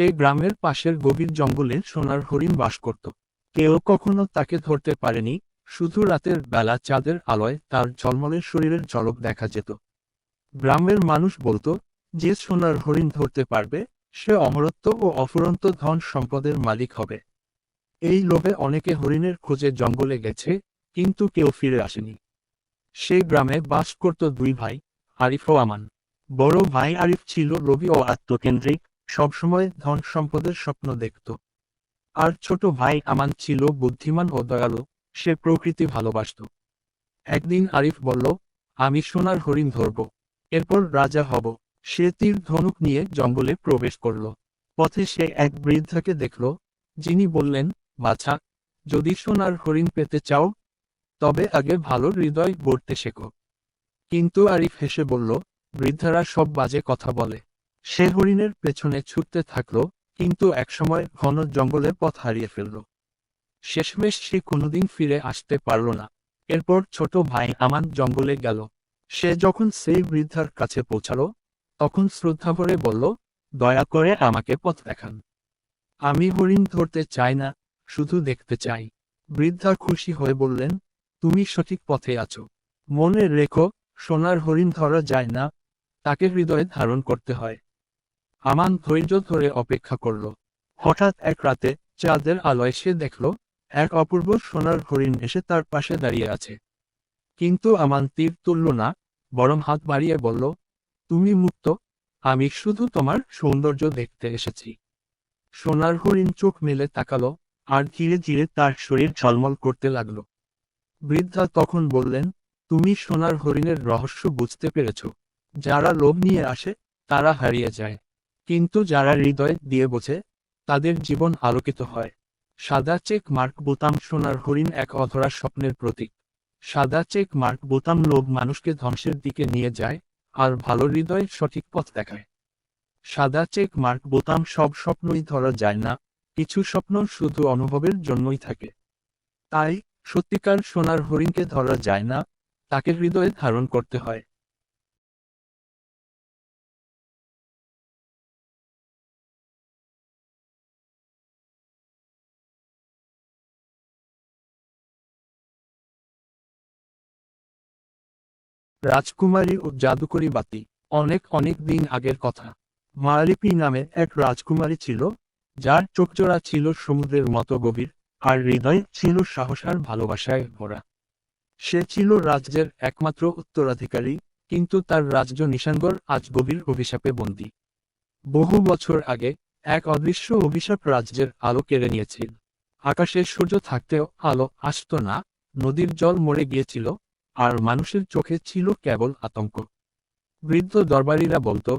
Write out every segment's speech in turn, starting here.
সেই গ্রামের পাশের গভীর জঙ্গলে সোনার হরিণ বাস করত। কেউ কখনো তাকে ধরতে পারেনি, শুধু রাতের বেলা চাঁদের আলোয় তার ঝলমলের শরীরের ঝলক দেখা যেত। গ্রামের মানুষ বলতো, যে সোনার হরিণ ধরতে পারবে, সে অমরত্ব ও অফুরন্ত ধন সম্পদের মালিক হবে। এই লোভে অনেকে হরিণের খোঁজে জঙ্গলে গেছে, কিন্তু কেউ ফিরে আসেনি। সেই গ্রামে বাস করত দুই ভাই, আরিফ ও আমান। বড় ভাই আরিফ ছিল রবি ও আত্মকেন্দ্রিক সবসময় ধন সম্পদের স্বপ্ন দেখত। আর ছোট ভাই আমান ছিল বুদ্ধিমান ও দয়ালু, সে প্রকৃতি ভালোবাসত। একদিন আরিফ বলল, আমি সোনার হরিণ ধরব, এরপর রাজা হব। সে তীর ধনুক নিয়ে জঙ্গলে প্রবেশ করল। পথে সে এক বৃদ্ধাকে দেখল, যিনি বললেন, বাছা, যদি সোনার হরিণ পেতে চাও, তবে আগে ভালো হৃদয় গড়তে শেখো। কিন্তু আরিফ হেসে বলল, বৃদ্ধারা সব বাজে কথা বলে। সে হরিণের পেছনে ছুটতে থাকল, কিন্তু একসময় ঘন জঙ্গলে পথ হারিয়ে ফেলল। শেষমেশ সে কোনোদিন ফিরে আসতে পারল না। এরপর ছোট ভাই আমান জঙ্গলে গেল। সে যখন সেই বৃদ্ধার কাছে পৌঁছালো, তখন শ্রদ্ধা ভরে বলল, দয়া করে আমাকে পথ দেখান। আমি হরিণ ধরতে চাই না, শুধু দেখতে চাই। বৃদ্ধা খুশি হয়ে বললেন, তুমি সঠিক পথে আছো। মনে রেখো, সোনার হরিণ ধরা যায় না, তাকে হৃদয়ে ধারণ করতে হয়। আমান ধৈর্য ধরে অপেক্ষা করল। হঠাৎ এক রাতে চাঁদের আলোয় সে দেখল, এক অপূর্ব সোনার হরিণ এসে তার পাশে দাঁড়িয়ে আছে। কিন্তু আমান তীর তুলল না, বরং হাত বাড়িয়ে বলল, তুমি মুক্ত, আমি শুধু তোমার সৌন্দর্য দেখতে এসেছি। সোনার হরিণ চোখ মেলে তাকালো, আর ধীরে ধীরে তার শরীর ঝলমল করতে লাগল। বৃদ্ধা তখন বললেন, তুমি সোনার হরিণের রহস্য বুঝতে পেরেছ। যারা লোভ নিয়ে আসে, তারা হারিয়ে যায়। কিন্তু যারা হৃদয় দিয়ে বোঝে, তাদের জীবন আলোকিত হয়। সাদা চেক মার্ক বোতাম সোনার হরিণ এক অধরা স্বপ্নের প্রতীক। সাদা চেক মার্ক বোতাম লোভ মানুষকে ধ্বংসের দিকে নিয়ে যায়, আর ভালো হৃদয় সঠিক পথ দেখায়। সাদা চেক মার্ক বোতাম সব স্বপ্নই ধরা যায় না, কিছু স্বপ্ন শুধু অনুভবের জন্যই থাকে। তাই সত্যিকার সোনার হরিণকে ধরা যায় না, তাকে হৃদয়ে ধারণ করতে হয়। রাজকুমারী ও জাদুকরি বাতি, অনেক অনেক দিন আগের কথা। মালিপি নামে এক রাজকুমারী ছিল, যার চোখজোড়া ছিল সমুদ্রের মতো গভীর, আর হৃদয় ছিল সাহস আর ভালোবাসায় ভরা। সে ছিল রাজ্যের একমাত্র উত্তরাধিকারী, কিন্তু তার রাজ্য নিশানগর আজ গভীর অভিশাপে বন্দী। বহু বছর আগে, এক অদৃশ্য অভিশাপ রাজ্যের আলো কেড়ে নিয়েছিল। আকাশে সূর্য থাকতেও আলো আসত না, নদীর জল মরে গিয়েছিল আর মানুষের চোখে ছিল কেবল আতঙ্ক। বৃদ্ধ দরবারীরা বলতো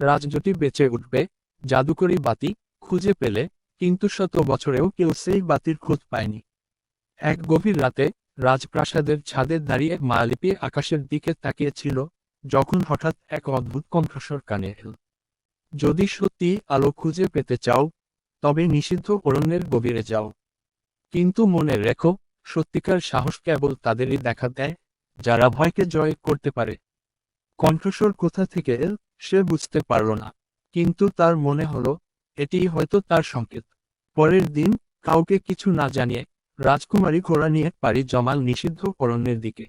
রাজ্যটি বেঁচে উঠবে, জাদুকরি বাতি খুঁজে পেলে কিন্তু শত বছরেও কেউ সেই বাতির খোঁজ পায়নি। এক গভীর রাতে রাজপ্রাসাদের ছাদে দাঁড়িয়ে মালিপি আকাশের দিকে তাকিয়েছিল, যখন হঠাৎ এক অদ্ভুত কণ্ঠস্বর কানে এল। যদি সত্যি আলো খুঁজে পেতে চাও, তবে নিষিদ্ধ অরণ্যের গভীরে যাও। কিন্তু মনে রেখো, সত্যিকার সাহস কেবল তাদেরই দেখা দেয় যারা ভয়কে জয় করতে পারে। কণ্ঠস্বর কোথা থেকে এল সে বুঝতে পারল না, কিন্তু তার মনে হলো, এটিই হয়তো তার সংকেত। পরের দিন কাউকে কিছু না জানিয়ে রাজকুমারী ঘোড়া নিয়ে পারি জমাল নিষিদ্ধ অরণ্যের দিকে।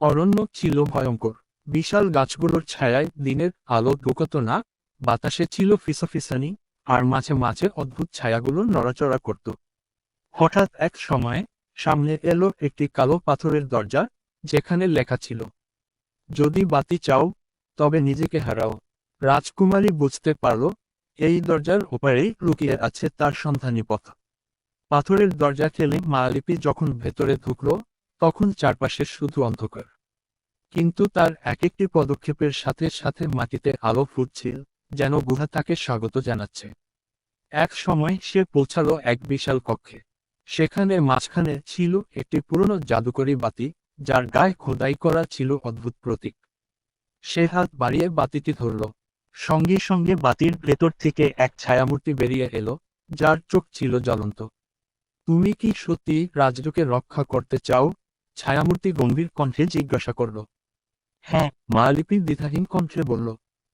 অরণ্য ছিল ভয়ঙ্কর, বিশাল গাছগুলোর ছায়ায় দিনের আলো ঢুকত না, বাতাসে ছিল ফিসাফিসানি, আর মাঝে মাঝে অদ্ভুত ছায়াগুলো নড়াচড়া করত। হঠাৎ এক সময়ে সামনে এলো একটি কালো পাথরের দরজা যেখানে লেখা ছিল, যদি বাতি চাও, তবে নিজেকে হারাও। রাজকুমারী বুঝতে পারল, এই দরজার ওপারেই লুকিয়ে আছে তার সন্ধানী পথ। পাথরের দরজা ঠেলে মালিপি যখন ভেতরে ঢুকল, তখন চারপাশে শুধু অন্ধকার। কিন্তু তার এক একটি পদক্ষেপের সাথে সাথে মাটিতে আলো ফুটছিল, যেন গুহা তাকে স্বাগত জানাচ্ছে। এক সময় সে পৌঁছালো এক বিশাল কক্ষে। সেখানে মাঝখানে ছিল একটি পুরনো জাদুকরি বাতি যার গায়ে খোদাই করা ছিল অদ্ভুত প্রতীক। সে হাত বাড়িয়ে বাতিটি ধরল। সঙ্গে সঙ্গে বাতির ভেতর থেকে এক ছায়ামূর্তি বেরিয়ে এলো, যার চোখ ছিল জ্বলন্ত। তুমি কি সত্যি রাজ্যকে রক্ষা করতে চাও? ছায়ামূর্তি গম্ভীর কণ্ঠে জিজ্ঞাসা করল। হ্যাঁ মালিপি দ্বিধাহীন কণ্ঠে বলল,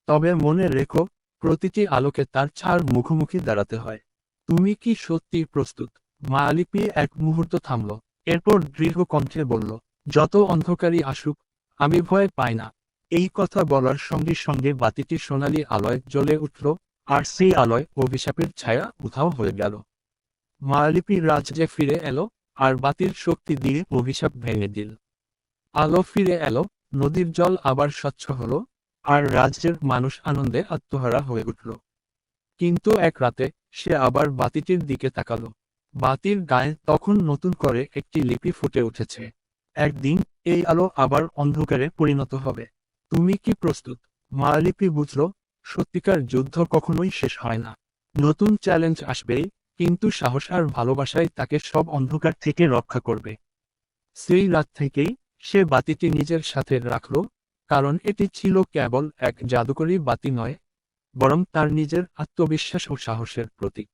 তবে মনে রেখো, প্রতিটি আলোকে তার ছাড় মুখোমুখি দাঁড়াতে হয়। তুমি কি সত্যি প্রস্তুত? মালিপি এক মুহূর্ত থামল, এরপর দৃঢ় কণ্ঠে বলল যত অন্ধকারই আসুক, আমি ভয় পাই না। এই কথা বলার সঙ্গে সঙ্গে বাতিটি সোনালি আলোয় জ্বলে উঠল, আর সেই আলোয় অভিশাপের ছায়া উধাও হয়ে গেল। মালিপি রাজ্যে ফিরে এলো, আর বাতির শক্তি দিয়ে অভিশাপ ভেঙে দিল। আলো ফিরে এলো, নদীর জল আবার স্বচ্ছ হল, আর রাজ্যের মানুষ আনন্দে আত্মহারা হয়ে উঠল। কিন্তু এক রাতে সে আবার বাতিটির দিকে তাকালো। বাতির গায়ে তখন নতুন করে একটি লিপি ফুটে উঠেছে। একদিন এই আলো আবার অন্ধকারে পরিণত হবে। তুমি কি প্রস্তুত? মালিপি বুঝল, সত্যিকার যুদ্ধ কখনোই শেষ হয় না। নতুন চ্যালেঞ্জ আসবেই কিন্তু সাহস আর ভালোবাসায় তাকে সব অন্ধকার থেকে রক্ষা করবে। সেই রাত থেকেই সে বাতিটি নিজের সাথে রাখল, কারণ এটি ছিল কেবল এক জাদুকরী বাতি নয়, বরং তার নিজের আত্মবিশ্বাস ও সাহসের প্রতীক।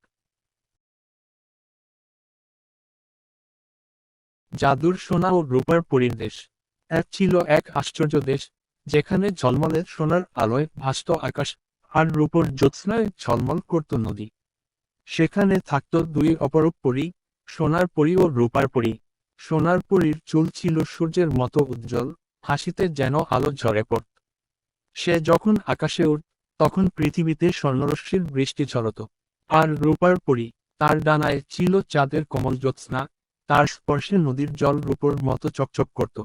জাদুর সোনা ও রূপার পরীর দেশ। এক ছিল এক আশ্চর্য দেশ, যেখানে ঝলমলে সোনার আলোয় ভাসত আকাশ, আর রূপর জ্যোৎস্নায় ঝলমল করত নদী। সেখানে থাকত দুই অপরূপ পরী, সোনার পরী ও রূপার পরী। সোনার পরীর চুল ছিল সূর্যের মতো উজ্জ্বল, হাসিতে যেন আলো ঝরে পড়ত। সে যখন আকাশে উঠ তখন পৃথিবীতে স্বর্ণরশ্মির বৃষ্টি ঝরত, আর রূপার পরী তার ডানায় ছিল চাঁদের কমল জ্যোৎস্না তার স্পর্শে নদীর জল রূপর মতো চকচক করত।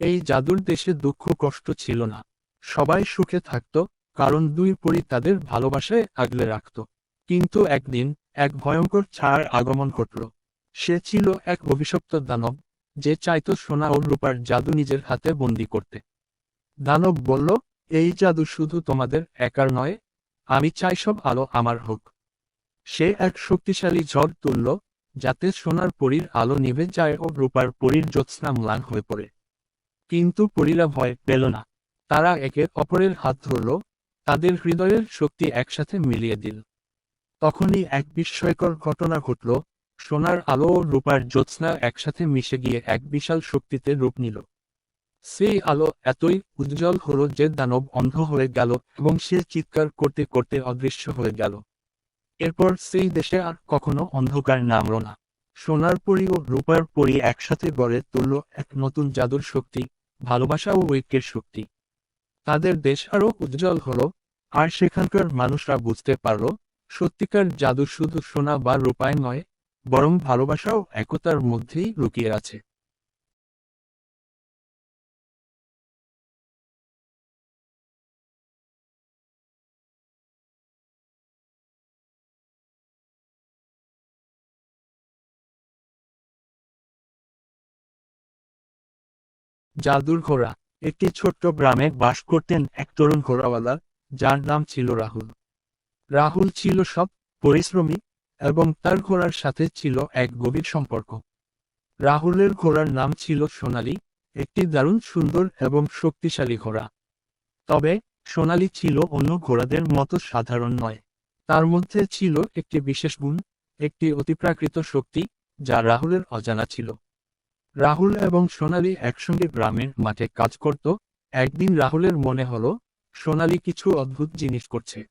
এই জাদুর দেশে দুঃখ কষ্ট ছিল না। সবাই সুখে থাকত, কারণ দুই পরি তাদের ভালোবাসায় আগলে রাখত। কিন্তু একদিন এক ভয়ঙ্কর ছায়ার আগমন ঘটল। সে ছিল এক অভিশপ্ত দানব, যে চাইত সোনা ও রূপার জাদু নিজের হাতে বন্দি করতে। দানব বলল, এই জাদু শুধু তোমাদের একার নয়, আমি চাই সব আলো আমার হোক। সে এক শক্তিশালী ঝড় তুলল যাতে সোনার পরীর আলো নিভে যায় ও রূপার পরীর জ্যোৎস্না ম্লান হয়ে পড়ে। কিন্তু পরীরা ভয় পেল না। তারা একে অপরের হাত ধরল, তাদের হৃদয়ের শক্তি একসাথে মিলিয়ে দিল। তখনই এক বিস্ময়কর ঘটনা ঘটল, সোনার আলো ও রূপার জ্যোৎস্না একসাথে মিশে গিয়ে এক বিশাল শক্তিতে রূপ নিল। সেই আলো এতই উজ্জ্বল হলো যে দানব অন্ধ হয়ে গেল এবং সে চিৎকার করতে করতে অদৃশ্য হয়ে গেল। এরপর সেই দেশে আর কখনো অন্ধকার নামল না। সোনার পরি ও রূপার পরি একসাথে গড়ে তুলল এক নতুন জাদুর শক্তি, ভালোবাসা ও ঐক্যের শক্তি। তাদের দেশ আরও উজ্জ্বল হলো, আর সেখানকার মানুষরা বুঝতে পারল, সত্যিকার জাদু শুধু সোনা বা রূপায় নয়, বরং ভালোবাসা ও একতার মধ্যেই লুকিয়ে আছে। জাদুর ঘোড়া। একটি ছোট্ট গ্রামে বাস করতেন এক তরুণ ঘোড়াওয়ালা, যার নাম ছিল রাহুল। রাহুল ছিল সব পরিশ্রমী এবং তার ঘোড়ার সাথে ছিল এক গভীর সম্পর্ক। রাহুলের ঘোড়ার নাম ছিল সোনালি, একটি দারুণ সুন্দর এবং শক্তিশালী ঘোড়া। তবে সোনালি ছিল অন্য ঘোড়াদের মতো সাধারণ নয়। তার মধ্যে ছিল একটি বিশেষ গুণ, একটি অতিপ্রাকৃত শক্তি, যা রাহুলের অজানা ছিল। রাহুল এবং সোনালি একসঙ্গে গ্রামের মাঠে কাজ করত। একদিন রাহুলের মনে হলো, সোনালি কিছু অদ্ভুত জিনিস করছে।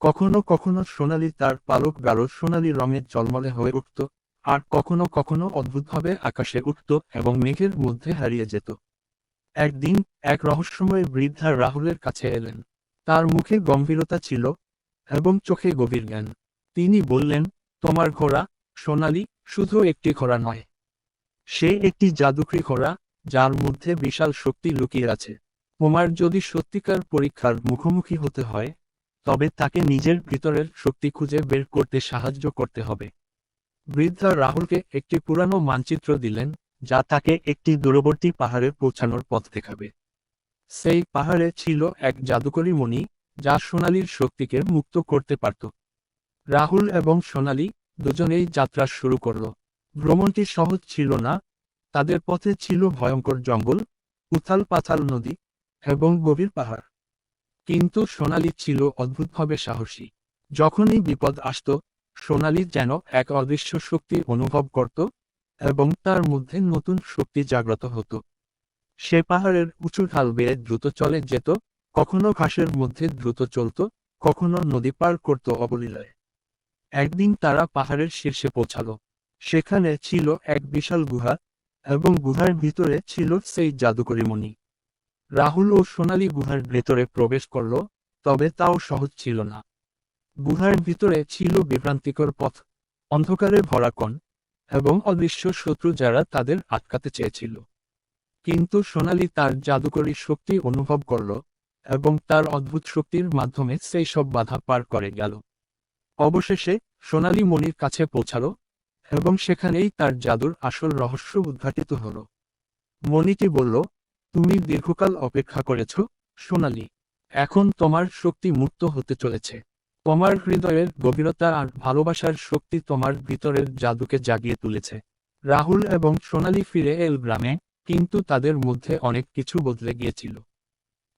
কখনো কখনো সোনালি তার পালক গাঢ় সোনালি রঙের জলমলে হয়ে উঠত, আর কখনো কখনো অদ্ভুতভাবে আকাশে উঠত এবং মেঘের মধ্যে হারিয়ে যেত। একদিন এক রহস্যময় বৃদ্ধা রাহুলের কাছে এলেন। তার মুখে গম্ভীরতা ছিল এবং চোখে গভীর জ্ঞান। তিনি বললেন, তোমার ঘোড়া, সোনালি, শুধু একটি ঘোড়া নয়। সে একটি জাদুকরী ঘোড়া, যার মধ্যে বিশাল শক্তি লুকিয়ে আছে। তোমার যদি সত্যিকার পরীক্ষার মুখোমুখি হতে হয়, তবে তাকে নিজের ভিতরের শক্তি খুঁজে বের করতে সাহায্য করতে হবে। বৃদ্ধা রাহুলকে একটি পুরানো মানচিত্র দিলেন, যা তাকে একটি দূরবর্তী পাহাড়ে পৌঁছানোর পথ দেখাবে। সেই পাহাড়ে ছিল এক জাদুকরী মণি, যা সোনালির শক্তিকে মুক্ত করতে পারত। রাহুল এবং সোনালি দুজনেই যাত্রা শুরু করল। ভ্রমণটি সহজ ছিল না। তাদের পথে ছিল ভয়ঙ্কর জঙ্গল, উথাল পাথাল নদী এবং গভীর পাহাড়। কিন্তু সোনালি ছিল অদ্ভুতভাবে সাহসী। যখনই বিপদ আসত, সোনালি যেন এক অদৃশ্য শক্তি অনুভব করত এবং তার মধ্যে নতুন শক্তি জাগ্রত হতো। সে পাহাড়ের উঁচু ঢাল বেয়ে দ্রুত চলে যেত, কখনো ঘাসের মধ্যে দ্রুত চলত, কখনো নদী পার করত অবলীলায়। একদিন তারা পাহাড়ের শীর্ষে পৌঁছালো। সেখানে ছিল এক বিশাল গুহা এবং গুহার ভিতরে ছিল সেই জাদুকরী মণি। রাহুল ও সোনালী গুহার ভেতরে প্রবেশ করল, তবে তাও সহজ ছিল না। গুহার ভিতরে ছিল বিভ্রান্তিকর পথ, অন্ধকারে ভরা কণ এবং অদৃশ্য শত্রু যারা তাদের আটকাতে চেয়েছিল। কিন্তু সোনালি তার জাদুকরী শক্তি অনুভব করল এবং তার অদ্ভুত শক্তির মাধ্যমে সেই সব বাধা পার করে গেল। অবশেষে সোনালী মণির কাছে পৌঁছালো এবং সেখানেই তার জাদুর আসল রহস্য উদ্ঘাটিত হল। মণিটি বলল, তুমি দীর্ঘকাল অপেক্ষা করেছ, সোনালি। এখন তোমার শক্তি মুক্ত হতে চলেছে। তোমার হৃদয়ের গভীরতা আর ভালোবাসার শক্তি তোমার ভিতরের জাদুকে জাগিয়ে তুলেছে। রাহুল এবং সোনালি ফিরে এল গ্রামে কিন্তু তাদের মধ্যে অনেক কিছু বদলে গিয়েছিল।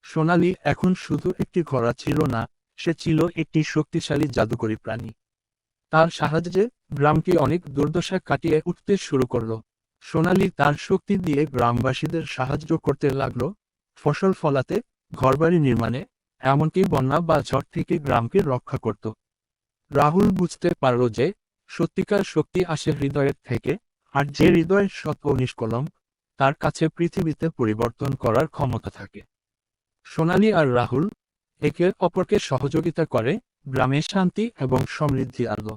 সোনালি এখন শুধু একটি ঘোড়া ছিল না, সে ছিল একটি শক্তিশালী জাদুকরী প্রাণী। তার সাহায্যে গ্রামটি অনেক দুর্দশা কাটিয়ে উঠতে শুরু করল। সোনালী তার শক্তি দিয়ে গ্রামবাসীদের সাহায্য করতে লাগল। ফসল ফলাতে, ঘরবাড়ি নির্মাণে, এমনকি বন্যা বা ঝড় থেকে গ্রামকে রক্ষা করত। রাহুল বুঝতে পারল যে সত্যিকার শক্তি আসে হৃদয়ের থেকে, আর যে হৃদয়ের সৎ ও নিষ্কলম তার কাছে পৃথিবীতে পরিবর্তন করার ক্ষমতা থাকে। সোনালী আর রাহুল একে অপরকে সহযোগিতা করে গ্রামে শান্তি এবং সমৃদ্ধি আনলো